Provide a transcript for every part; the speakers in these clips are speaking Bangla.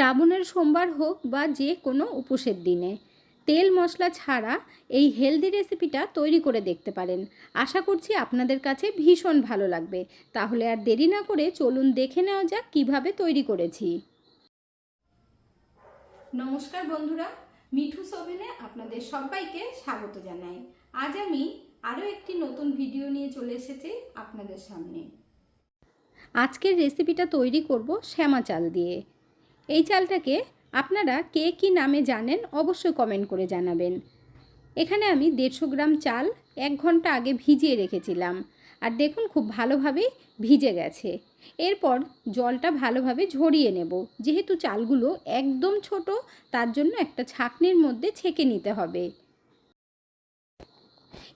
শ্রাবণের সোমবার হোক বা যে কোনো উপোসের দিনে। তেল মশলা ছাড়া এই হেলদি রেসিপিটা তৈরি করে দেখতে পারেন। আশা করছি আপনাদের কাছে ভীষণ ভালো লাগবে। তাহলে আর দেরি না করে চলুন দেখে নেওয়া যাক কীভাবে তৈরি করেছি। নমস্কার বন্ধুরা, মিঠু সোভেনে আপনাদের সবাইকে স্বাগত জানাই। আজ আমি আরও একটি নতুন ভিডিও নিয়ে চলে এসেছি আপনাদের সামনে। আজকের রেসিপিটা তৈরি করব শ্যামা চাল দিয়ে। এই চালটাকে আপনারা কে কী নামে জানেন অবশ্যই কমেন্ট করে জানাবেন। এখানে আমি দেড়শো গ্রাম চাল এক ঘণ্টা আগে ভিজিয়ে রেখেছিলাম। আর দেখুন খুব ভালোভাবেই ভিজে গেছে। এরপর জলটা ভালোভাবে ঝরিয়ে নেব। যেহেতু চালগুলো একদম ছোট, তার জন্য একটা ছাকনির মধ্যে ছেঁকে নিতে হবে।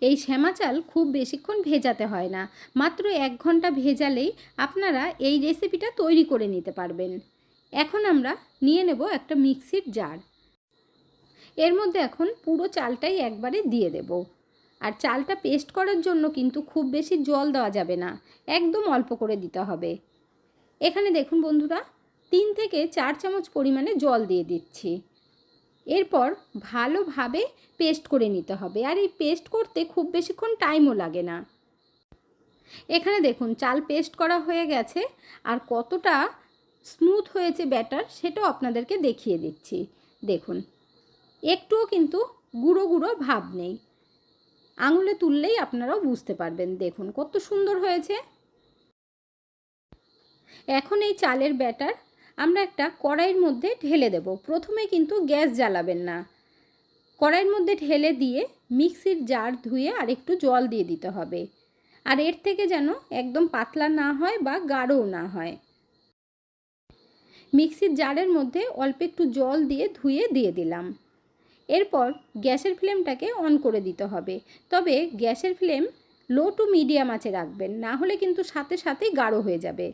এই শ্যামা চাল খুব বেশিক্ষণ ভেজাতে হয় না। মাত্র এক ঘণ্টা ভেজালেই আপনারা এই রেসিপিটা তৈরি করে নিতে পারবেন। এখন আমরা নিয়ে নেব একটা মিক্সির জার। এর মধ্যে এখন পুরো চালটাই একবারে দিয়ে দেব। আর চালটা পেস্ট করার জন্য কিন্তু খুব বেশি জল দেওয়া যাবে না, একদম অল্প করে দিতে হবে। এখানে দেখুন বন্ধুরা, তিন থেকে চার চামচ পরিমাণে জল দিয়ে দিচ্ছি। এরপর ভালোভাবে পেস্ট করে নিতে হবে, আর এই পেস্ট করতে খুব বেশিক্ষণ টাইমও লাগে না। এখানে দেখুন, চাল পেস্ট করা হয়ে গেছে, আর কতটা স্মুথ হয়েছে ব্যাটার সেটাও আপনাদেরকে দেখিয়ে দিচ্ছি। দেখুন, একটুও কিন্তু গুঁড়ো গুঁড়ো ভাব নেই। আঙুলে তুললেই আপনারাও বুঝতে পারবেন। দেখুন, কত সুন্দর হয়েছে। এখন এই চালের ব্যাটার আমরা একটা কড়াইয়ের মধ্যে ঢেলে দেব। প্রথমে কিন্তু গ্যাস জ্বালাবেন না। কড়াইয়ের মধ্যে ঢেলে দিয়ে মিক্সির জার ধুয়ে আর একটু জল দিয়ে দিতে হবে। আর এর থেকে যেন একদম পাতলা না হয় বা গাঢ়ও না হয়। মিক্সির জারের মধ্যে অল্প একটু জল দিয়ে ধুয়ে দিয়ে দিলাম। এরপর গ্যাসের ফ্লেমটাকে অন করে দিতে হবে। তবে গ্যাসের ফ্লেম লো টু মিডিয়াম আছে রাখবেন, না হলে কিন্তু সাথে সাথেই গাঢ় হয়ে যাবে।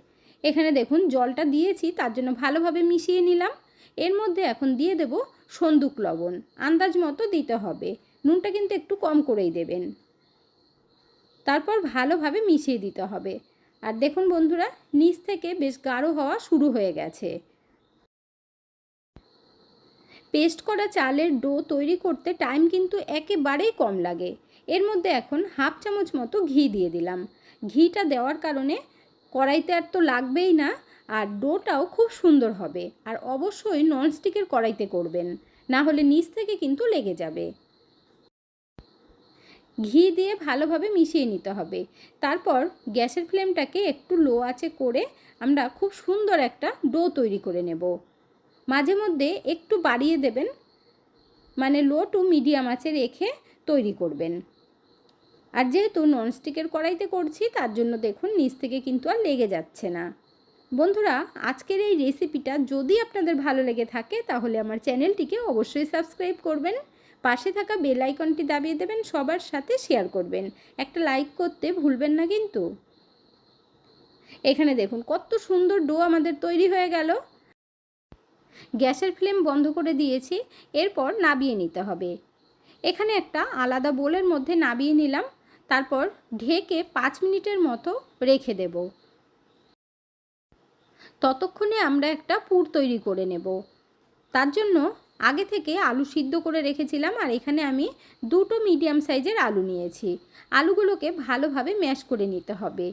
এখানে দেখুন জলটা দিয়েছি, তার জন্য ভালোভাবে মিশিয়ে নিলাম। এর মধ্যে এখন দিয়ে দেব সন্দুক লবণ, আন্দাজ মতো দিতে হবে। নুনটা কিন্তু একটু কম করেই দেবেন। তারপর ভালোভাবে মিশিয়ে দিতে হবে। আর দেখুন বন্ধুরা, নিচ থেকে বেশ গাঢ় হওয়া শুরু হয়ে গেছে। পেস্ট করা চালের ডো তৈরি করতে টাইম কিন্তু একেবারেই কম লাগে। এর মধ্যে এখন হাফ চামচ মতো ঘি দিয়ে দিলাম। ঘিটা দেওয়ার কারণে কড়াইতে আর তো লাগবেই না, আর ডোটাও খুব সুন্দর হবে। আর অবশ্যই ননস্টিকের কড়াইতে করবেন, না হলে নিচ থেকে কিন্তু লেগে যাবে। ঘি দিয়ে ভালোভাবে মিশিয়ে নিতে হবে। তারপর গ্যাসের ফ্লেমটাকে একটু লো আঁচে করে আমরা খুব সুন্দর একটা ডো তৈরি করে নেব। মাঝে মধ্যে একটু বাড়িয়ে দেবেন মানে লো টু মিডিয়াম আছে রেখে তৈরি করবেন। আর যেহেতু ননস্টিকের কড়াইতে করছি, তার জন্য দেখুন নিচ থেকে কিন্তু আর লেগে যাচ্ছে না। বন্ধুরা, আজকের এই রেসিপিটা যদি আপনাদের ভালো লেগে থাকে, তাহলে আমার চ্যানেলটিকে অবশ্যই সাবস্ক্রাইব করবেন, পাশে থাকা বেল আইকনটি দাবিয়ে দেবেন, সবার সাথে শেয়ার করবেন। একটা লাইক করতে ভুলবেন না কিন্তু। এখানে দেখুন কত সুন্দর ডো আমাদের তৈরি হয়ে গেল। গ্যাসের ফ্লেম বন্ধ করে দিয়েছি, এরপর নাবিয়ে নিতে হবে। এখানে একটা আলাদা বোলের মধ্যে নাবিয়ে নিলাম, তারপর ঢেকে পাঁচ মিনিটের মতো রেখে দেব। ততক্ষণে আমরা একটা পুর তৈরি করে নেব। তার জন্য আগে থেকে আলু সিদ্ধ করে রেখেছিলাম, আর এখানে আমি দুটো মিডিয়াম সাইজের আলু নিয়েছি। আলুগুলোকে ভালোভাবে ম্যাশ করে নিতে হবে।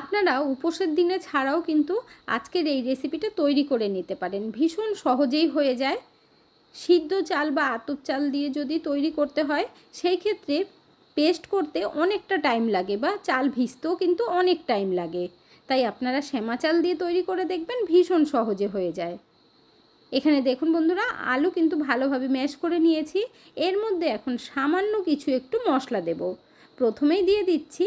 আপনারা উপোসের দিনে ছাড়াও কিন্তু আজকের এই রেসিপিটা তৈরি করে নিতে পারেন। ভীষণ সহজেই হয়ে যায়। সিদ্ধ চাল বা আতপ চাল দিয়ে যদি তৈরি করতে হয়, সেই ক্ষেত্রে পেস্ট করতে অনেকটা টাইম লাগে বা চাল ভিজতেও কিন্তু অনেক টাইম লাগে। তাই আপনারা শ্যামা চাল দিয়ে তৈরি করে দেখবেন, ভীষণ সহজে হয়ে যায়। এখানে দেখুন বন্ধুরা, আলু কিন্তু ভালোভাবে ম্যাশ করে নিয়েছি। এর মধ্যে এখন সামান্য কিছু একটু মশলা দেব। প্রথমেই দিয়ে দিচ্ছি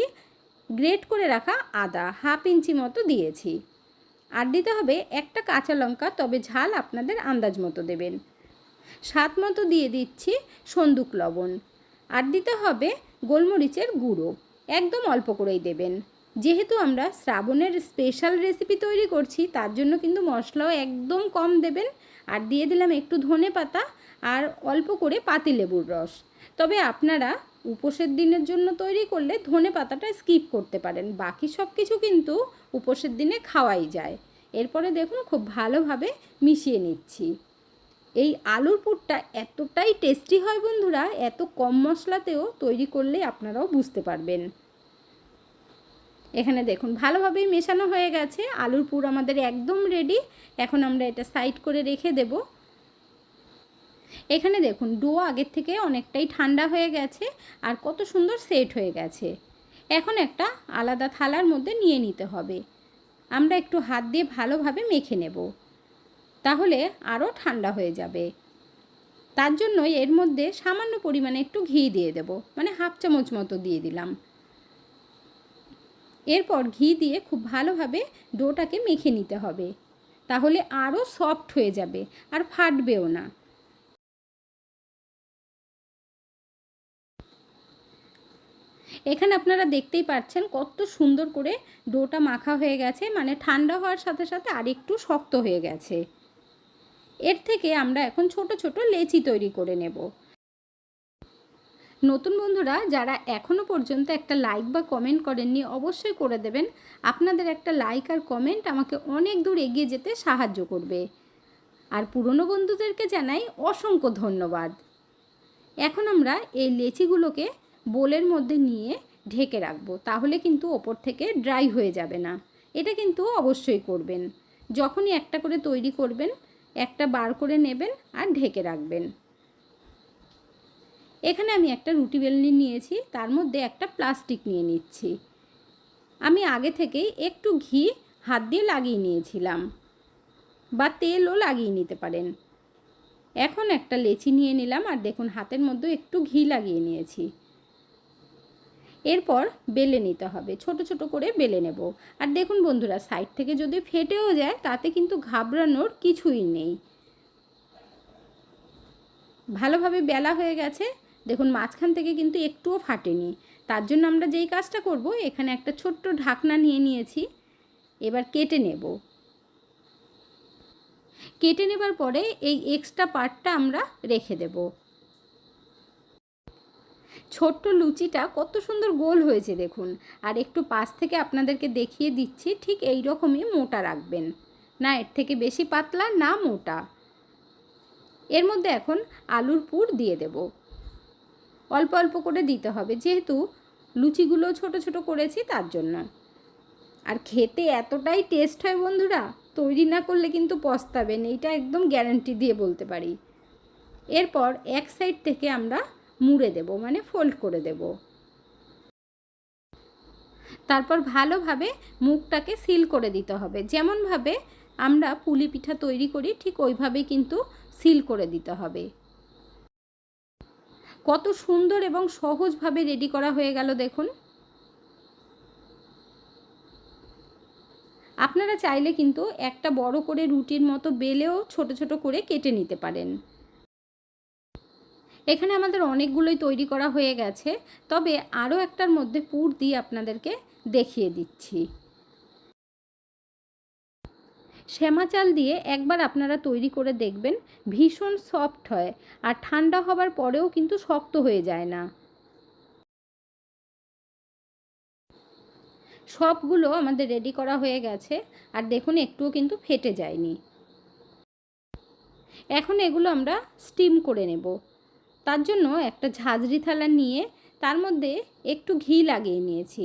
গ্রেট করে রাখা আদা হাফ ইঞ্চি মতো দিয়েছি। আর দিতে হবে একটা কাঁচা লঙ্কা, তবে ঝাল আপনাদের আন্দাজ মতো দেবেন। স্বাদ মতো দিয়ে দিচ্ছি সন্দুক লবণ। আর দিতে হবে গোলমরিচের গুঁড়ো, একদম অল্প করেই দেবেন। যেহেতু আমরা শ্রাবণের স্পেশাল রেসিপি তৈরি করছি, তার জন্য কিন্তু মশলাও একদম কম দেবেন। আর দিয়ে দিলাম একটু ধনে পাতা আর অল্প করে পাতিলেবুর রস। তবে আপনারা উপোসের দিনের জন্য তৈরি করলে ধনে পাতাটা স্কিপ করতে পারেন। বাকি সব কিছু কিন্তু উপোসের দিনে খাওয়াই যায়। এরপরে দেখুন খুব ভালোভাবে মিশিয়ে নিচ্ছি। এই আলুর পুরটা এতটাই টেস্টি হয় বন্ধুরা, এত কম মশলাতেও তৈরি করলে আপনারাও বুঝতে পারবেন। এখানে দেখুন ভালোভাবেই মেশানো হয়ে গেছে। আলুর পুর আমাদের একদম রেডি এখন আমরা এটা সাইড করে রেখে দেব। এখানে দেখুন ডো আগের থেকে অনেকটাই ঠান্ডা হয়ে গেছে আর কত সুন্দর সেট হয়ে গেছে। এখন একটা আলাদা থালার মধ্যে নিয়ে নিতে হবে। আমরা একটু হাত দিয়ে ভালোভাবে মেখে নেব। তাহলে আরও ঠান্ডা হয়ে যাবে। তার জন্য এর মধ্যে সামান্য পরিমাণে একটু ঘি দিয়ে দেব মানে হাফ চামচ মতো দিয়ে দিলাম। এরপর ঘি দিয়ে খুব ভালোভাবে ডোটাকে মেখে নিতে হবে। তাহলে আরও সফট হয়ে যাবে আর ফাটবেও না। এখানে আপনারা দেখতেই পাচ্ছেন কত সুন্দর করে ডোটা মাখা হয়ে গেছে মানে ঠান্ডা হওয়ার সাথে সাথে আরেকটু শক্ত হয়ে গেছে। এর থেকে আমরা এখন ছোট ছোট লেচি তৈরি করে নেব। নতুন বন্ধুরা, যারা এখনও পর্যন্ত একটা লাইক বা কমেন্ট করেননি, অবশ্যই করে দেবেন। আপনাদের একটা লাইক আর কমেন্ট আমাকে অনেক দূর এগিয়ে যেতে সাহায্য করবে। আর পুরনো বন্ধুদেরকে জানাই অসংখ্য ধন্যবাদ। এখন আমরা এই লেচিগুলোকে বোলের মধ্যে নিয়ে ঢেকে রাখব, তাহলে কিন্তু ওপর থেকে ড্রাই হয়ে যাবে না। এটা কিন্তু অবশ্যই করবেন। যখনই একটা করে তৈরি করবেন, একটা বার করে নেবেন আর ঢেকে রাখবেন। এখানে আমি একটা রুটি বেলনি নিয়েছি, তার মধ্যে একটা প্লাস্টিক নিয়ে নিচ্ছি। আমি আগে থেকেই একটু ঘি হাত দিয়ে লাগিয়ে নিয়েছিলাম, বা তেলও লাগিয়ে নিতে পারেন। এখন একটা লেচি নিয়ে নিলাম, আর দেখুন হাতের মধ্যে একটু ঘি লাগিয়ে নিয়েছি। এরপর বেলে নিতে হবে, ছোট ছোট করে বেলে নেব। আর দেখুন বন্ধুরা, সাইড থেকে যদি ফেটেও যায়, তাতে কিন্তু ঘাবড়ানোর কিছুই নেই। ভালোভাবে বেলা হয়ে গেছে, দেখুন মাঝখান থেকে কিন্তু একটুও ফাটেনি। তার জন্য আমরা যেই কাজটা করব, এখানে একটা ছোট্ট ঢাকনা নিয়ে নিয়েছি, এবার কেটে নেব। কেটে নেবার পরে এই এক্সট্রা পার্টটা আমরা রেখে দেব। ছোট্ট লুচিটা কত সুন্দর গোল হয়েছে দেখুন। আর একটু পাশ থেকে আপনাদেরকে দেখিয়ে দিচ্ছি, ঠিক এই রকমই মোটা রাখবেন। না, এর থেকে বেশি পাতলা, না মোটা। এর মধ্যে এখন আলুর পুর দিয়ে দেব। অল্প অল্প করে দিতে হবে, যেহেতু লুচিগুলো ছোট ছোট করেছি তার জন্য। আর খেতে এতটাই টেস্ট হয় বন্ধুরা, তৈরি না করলে কিন্তু পস্তাবেন, এইটা একদম গ্যারান্টি দিয়ে বলতে পারি। এরপর এক সাইড থেকে আমরা মুড়ে দেব মানে ফোল্ড করে দেব। তারপর ভালোভাবে মুখটাকে সিল করে দিতে হবে। যেমনভাবে আমরা পুলি পিঠা তৈরি করি, ঠিক ওইভাবেই কিন্তু সিল করে দিতে হবে। কত সুন্দর এবং সহজভাবে রেডি করা হয়ে গেল দেখুন। আপনারা চাইলে কিন্তু একটা বড় করে রুটির মতো বেলেও ছোট ছোট করে কেটে নিতে পারেন। এখানে আমাদের অনেকগুলোই তৈরি করা হয়ে গেছে। তবে আরও একটার মধ্যে পুর দিয়ে আপনাদেরকে দেখিয়ে দিচ্ছি। শ্যামা চাল দিয়ে একবার আপনারা তৈরি করে দেখবেন, ভীষণ সফট হয় আর ঠান্ডা হবার পরেও কিন্তু শক্ত হয়ে যায় না। সবগুলো আমাদের রেডি করা হয়ে গেছে আর দেখুন একটুও কিন্তু ফেটে যায়নি। এখন এগুলো আমরা স্টিম করে নেব। তার জন্য একটা ঝাঁঝরি থালা নিয়ে তার মধ্যে একটু ঘি লাগিয়ে নিয়েছি।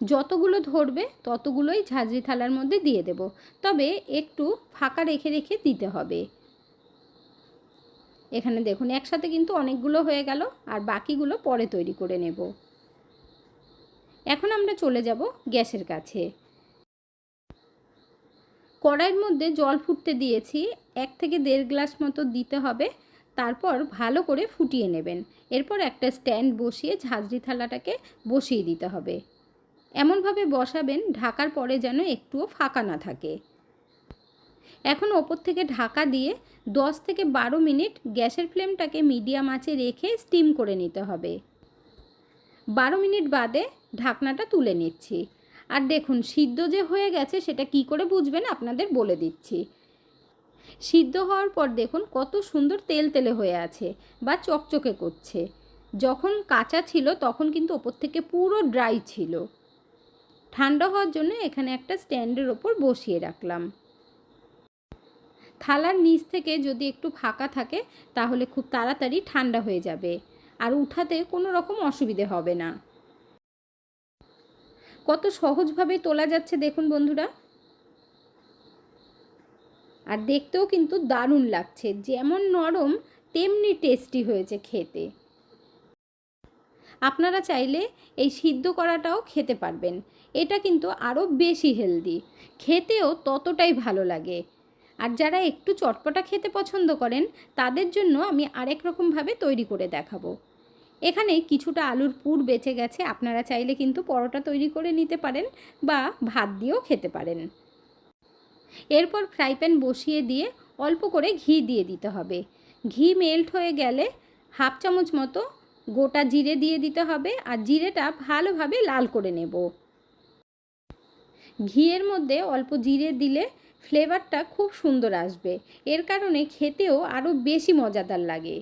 যতগুলো ধরবে ততগুলোই ঝাঁঝরি থালার মধ্যে দিয়ে দেব। তবে একটু ফাঁকা রেখে রেখে দিতে হবে। এখানে দেখুন, একসাথে কিন্তু অনেকগুলো হয়ে গেল আর বাকিগুলো পরে তৈরি করে নেব। এখন আমরা চলে যাব গ্যাসের কাছে। কড়াইয়ের মধ্যে জল ফুটতে দিয়েছি। এক থেকে দেড় গ্লাস মতো দিতে হবে। তারপর ভালো করে ফুটিয়ে নেবেন। এরপর একটা স্ট্যান্ড বসিয়ে ঝাঁঝরি থালাটাকে বসিয়ে দিতে হবে। এমনভাবে বসাবেন, ঢাকার পরে যেন একটুও ফাঁকা না থাকে। এখন ওপর থেকে ঢাকা দিয়ে দশ থেকে বারো মিনিট গ্যাসের ফ্লেমটাকে মিডিয়াম আঁচে রেখে স্টিম করে নিতে হবে। বারো মিনিট বাদে ঢাকনাটা তুলে নিচ্ছি। আর দেখুন, সিদ্ধ যে হয়ে গেছে সেটা কি করে বুঝবেন আপনাদের বলে দিচ্ছি। সিদ্ধ হওয়ার পর দেখুন কত সুন্দর তেল তেলে হয়ে আছে বা চকচকে করছে। যখন কাঁচা ছিল তখন কিন্তু ওপর থেকে পুরো ড্রাই ছিল। ঠান্ডা হওয়ার জন্য এখানে একটা স্ট্যান্ডের ওপর বসিয়ে রাখলাম। থালার নিচ থেকে যদি একটু ফাঁকা থাকে তাহলে খুব তাড়াতাড়ি ঠান্ডা হয়ে যাবে আর উঠাতে কোনো রকম অসুবিধে হবে না। কত সহজভাবে তোলা যাচ্ছে দেখুন বন্ধুরা। আর দেখতেও কিন্তু দারুণ লাগছে, যেমন নরম তেমনি টেস্টি হয়েছে খেতে। আপনারা চাইলে এই সিদ্ধ করাটাও খেতে পারবেন, এটা কিন্তু আরও বেশি হেলদি, খেতেও ততটাই ভালো লাগে। আর যারা একটু চটপটা খেতে পছন্দ করেন, তাদের জন্য আমি আরেক রকমভাবে তৈরি করে দেখাবো। এখানে কিছুটা আলুর পুর বেঁচে গেছে, আপনারা চাইলে কিন্তু পরোটা তৈরি করে নিতে পারেন বা ভাত দিয়েও খেতে পারেন। এরপর ফ্রাই প্যান বসিয়ে দিয়ে অল্প করে ঘি দিয়ে দিতে হবে। ঘি মেল্ট হয়ে গেলে হাফ চামচ মতো গোটা জিরে দিয়ে দিতে হবে আর জিরেটা ভালোভাবে লাল করে নেব। ঘিয়ের মধ্যে অল্প জিরে দিলে ফ্লেভারটা খুব সুন্দর আসবে। এর কারণে খেতেও আরও বেশি মজাদার লাগে।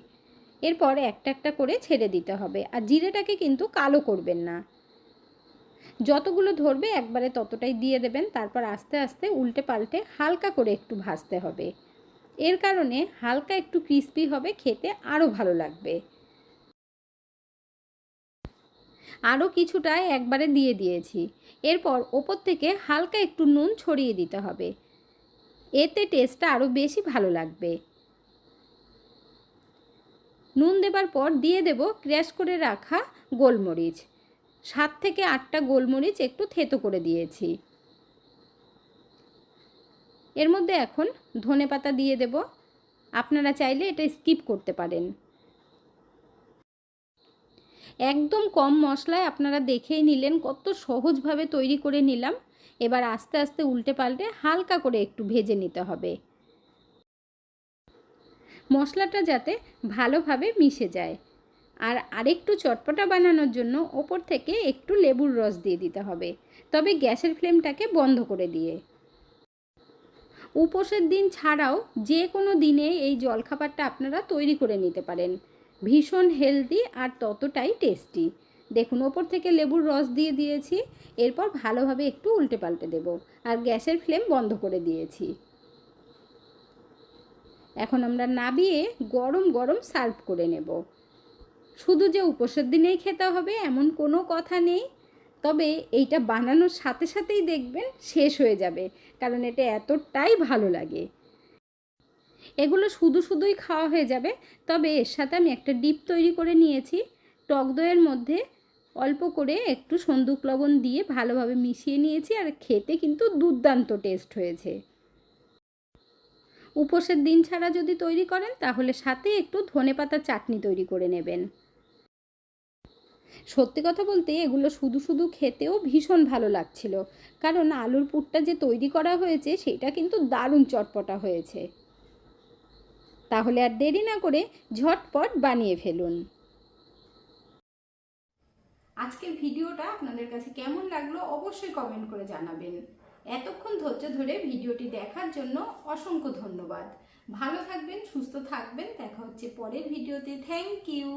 এরপর একটা একটা করে ছেড়ে দিতে হবে আর জিরেটাকে কিন্তু কালো করবেন না। যতগুলো ধরবে একবারে ততটাই দিয়ে দেবেন। তারপর আস্তে আস্তে উল্টে পাল্টে হালকা করে একটু ভাজতে হবে। এর কারণে হালকা একটু ক্রিস্পি হবে, খেতে আরও ভালো লাগবে। আরও কিছুটা একবারে দিয়ে দিয়েছি। এরপর ওপর থেকে হালকা একটু নুন ছড়িয়ে দিতে হবে। এতে টেস্টটা আরও বেশি ভালো লাগবে। নুন দেবার পর দিয়ে দেব ক্র্যাশ করে রাখা গোলমরিচ। সাত থেকে আটটা গোলমরিচ একটু থেতো করে দিয়েছি। এর মধ্যে এখন ধনে পাতা দিয়ে দেব। আপনারা চাইলে এটা স্কিপ করতে পারেন। একদম কম মশলায় আপনারা দেখেই নিলেন, কত সহজভাবে তৈরি করে নিলাম। এবার আস্তে আস্তে উল্টে পাল্টে হালকা করে একটু ভেজে নিতে হবে। মশলাটা যাতে ভালোভাবে মিশে যায়। আর আরেকটু চটপটা বানানোর জন্য ওপর থেকে একটু লেবুর রস দিয়ে দিতে হবে। তবে গ্যাসের ফ্লেমটাকে বন্ধ করে দিয়ে। উপোসের দিন ছাড়াও যে কোনো দিনে এই জলখাবারটা আপনারা তৈরি করে নিতে পারেন। ভীষণ হেলদি আর ততটাই টেস্টি। দেখুন, ওপর থেকে লেবুর রস দিয়ে দিয়েছি, এরপর ভালোভাবে একটু উল্টে পাল্টে দেব আর গ্যাসের ফ্লেম বন্ধ করে দিয়েছি। এখন আমরা নাবিয়ে গরম গরম সার্ভ করে নেব। শুধু যে উপোসের দিনেই খেতে হবে, এমন কোনো কথা নেই। তবে এইটা বানানোর সাথে সাথেই দেখবেন শেষ হয়ে যাবে, কারণ এটা এতটাই ভালো লাগে। এগুলো শুধু শুধুই খাওয়া হয়ে যাবে, তবে এর সাথে আমি একটা ডিপ তৈরি করে নিয়েছি। টক দইয়ের মধ্যে অল্প করে একটু সন্দুক লবণ দিয়ে ভালোভাবে মিশিয়ে নিয়েছি, আর খেতে কিন্তু দুর্দান্ত টেস্ট হয়েছে। উপোসের দিন ছাড়া যদি তৈরি করেন, তাহলে সাথে একটু ধনেপাতা চাটনি তৈরি করে নেবেন। সত্যি কথা বলতে এগুলো শুধু শুধু খেতেও ভীষণ ভালো লাগছিল। কারণ আলুর পুরটা যে তৈরি করা হয়েছে, সেটা কিন্তু দারুণ চটপটা হয়েছে। তাহলে আর দেরি না করে ঝটপট বানিয়ে ফেলুন। আজকের ভিডিওটা আপনাদের কাছে কেমন লাগল অবশ্যই কমেন্ট করে জানাবেন। এতক্ষণ ধৈর্য ধরে ভিডিওটি দেখার জন্য অসংখ্য ধন্যবাদ। ভালো থাকবেন, সুস্থ থাকবেন। দেখা হচ্ছে পরের ভিডিওতে। Thank you.